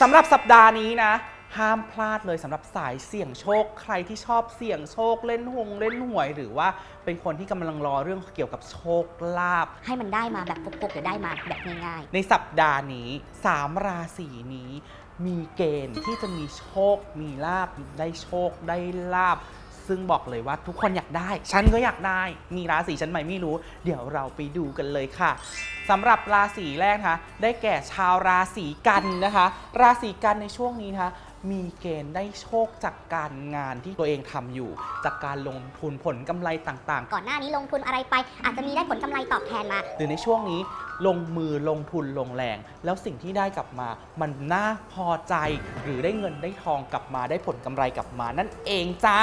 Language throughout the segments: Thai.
สำหรับสัปดาห์นี้นะ ห้ามพลาดเลยสำหรับสายเสี่ยงโชค ใครที่ชอบเสี่ยงโชคเล่นหงเล่นหวย หรือว่าเป็นคนที่กำลังรอเรื่องเกี่ยวกับโชคลาภ ให้มันได้มาแบบฟุกๆหรือได้มาแบบง่ายในสัปดาห์นี้สามราศีนี้ มีเกณฑ์ที่จะมีโชค มีลาบได้โชคได้ลาบ ซึ่งบอกเลยว่าทุกคนอยากได้ ฉันก็อยากได้ มีราศีฉันไหมไม่รู้ เดี๋ยวเราไปดูกันเลยค่ะสำหรับราศีแรกนะคะได้แก่ชาวราศีกันนะคะ ราศีกันในช่วงนี้นะคะมีเกณฑ์ได้โชคจากการงานที่ตัวเองทำอยู่ จากการลงทุนผลกำไรต่างๆๆก่อนหน้านี้ลงทุนอะไรไป อาจจะมีได้ผลกำไรตอบแทนมา หรือในช่วงนี้ลงมือลงทุนลงแรง แล้วสิ่งที่ได้กลับมา มันน่าพอใจ หรือได้เงินได้ทองกลับมาได้ผลกำไรกลับมานั่นเองจ้า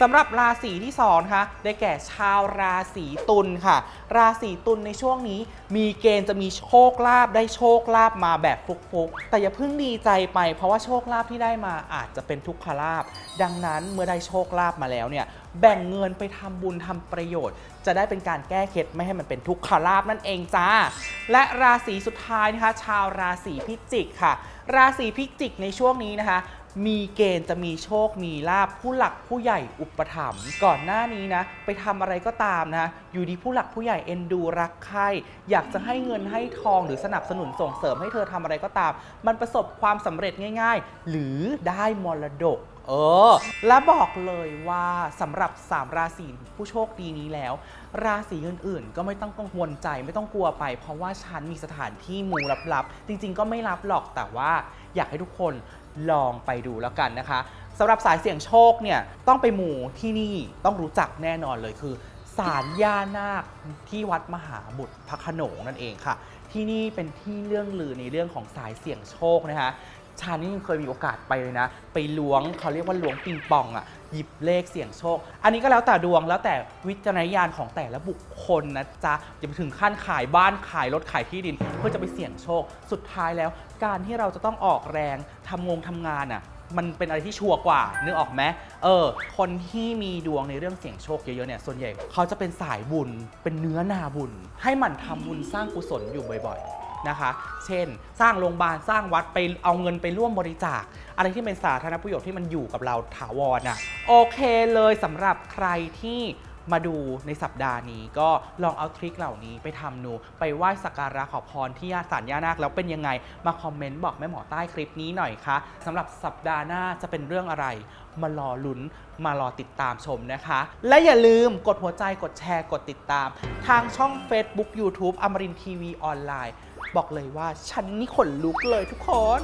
สำหรับราศีที่2นะคะได้แก่ชาวราศีตุลค่ะ ราศีตุลในช่วงนี้ มีเกณฑ์จะมีโชคลาภได้โชคลาภมาแบบฟุกๆ แต่อย่าเพิ่งดีใจไป เพราะว่าโชคลาภที่ได้มาอาจจะเป็นทุกขลาภดังนั้นเมื่อได้โชคลาภมาแล้วเนี่ยแบ่งเงินไปทำบุญทำประโยชน์ จะได้เป็นการแก้เคล็ดไม่ให้มันเป็นทุกขลาภนั่นเองจ้า และราศีสุดท้ายนะคะ ชาวราศีพิจิกค่ะ ราศีพิจิกในช่วงนี้นะคะ มีเกณฑ์จะมีโชค มีลาบผู้หลักผู้ใหญ่อุปถัมภ์ก่อนหน้านี้นะ ไปทำอะไรก็ตามนะ อยู่ดีผู้หลักผู้ใหญ่เอ็นดูรักใคร่อยากจะให้เงินให้ทองหรือสนับสนุนส่งเสริมให้เธอทำอะไรก็ตาม มันประสบความสำเร็จง่าย ๆ หรือได้มรดกเออ และบอกเลยว่าสำหรับ 3 ราศีผู้โชคดีนี้แล้ว ราศีอื่นๆ ก็ไม่ต้องกังวลใจไม่ต้องกลัวไป เพราะว่าฉันมีสถานที่มูลับๆ จริงๆ ก็ไม่ลับหรอกแต่ว่า อยากให้ทุกคนลองไปดูแล้วกันนะคะสำหรับสายเสี่ยงโชคเนี่ยต้องไปหมู่ที่นี่ต้องรู้จักแน่นอนเลยคือศาลย่านาคที่วัดมหาบุตรพระขนงนั่นเองค่ะ ที่นี่เป็นที่เรื่องลือในเรื่องของสายเสี่ยงโชคนะคะชานี่เคยมีโอกาสไปเลยนะ ไปล้วงเขาเรียกว่าล้วงปิงปองอะ่ะ หยิบเลขเสี่ยงโชค อันนี้ก็แล้วแต่ดวงแล้วแต่วิจารณญาณของแต่ละบุคคลนะจ๊ะอย่าไปถึงขั้นขายบ้านขายรถขายที่ดิน เพื่อจะไปเสี่ยงโชค สุดท้ายแล้ว การที่เราจะต้องออกแรงทำงงทำงานอะมันเป็นอะไรที่ชัวร์กว่านึกออกไหมเออ คนที่มีดวงในเรื่องเสี่ยงโชคเยอะๆเนี่ยส่วนใหญ่เขาจะเป็นสายบุญเป็นเนื้อนาบุญ ให้หมันทำบุญสร้างกุศลอยู่บ่อยๆ นะคะ เช่น สร้างโรงพยาบาลสร้างวัดไปเอาเงินไปร่วมบริจาค อะไรที่เป็นสาธารณประโยชน์ที่มันอยู่กับเราถาวรน่ะโอเคเลยสำหรับใครที่มาดูในสัปดาห์นี้ก็ลองเอาทริคเหล่านี้ไปทำดูไปไหว้สักการะขอพรที่ญาติสารย่านาคแล้วเป็นยังไงมาคอมเมนต์บอกแม่หมอใต้คลิปนี้หน่อยคะสำหรับสัปดาห์หน้าจะเป็นเรื่องอะไร มารอลุ้นมารอติดตามชมนะคะ และอย่าลืมกดหัวใจกดแชร์กดติดตาม ทางช่อง Facebook YouTube อมรินทีวีออนไลน์ บอกเลยว่าฉันนี่ขนลุกเลยทุกคน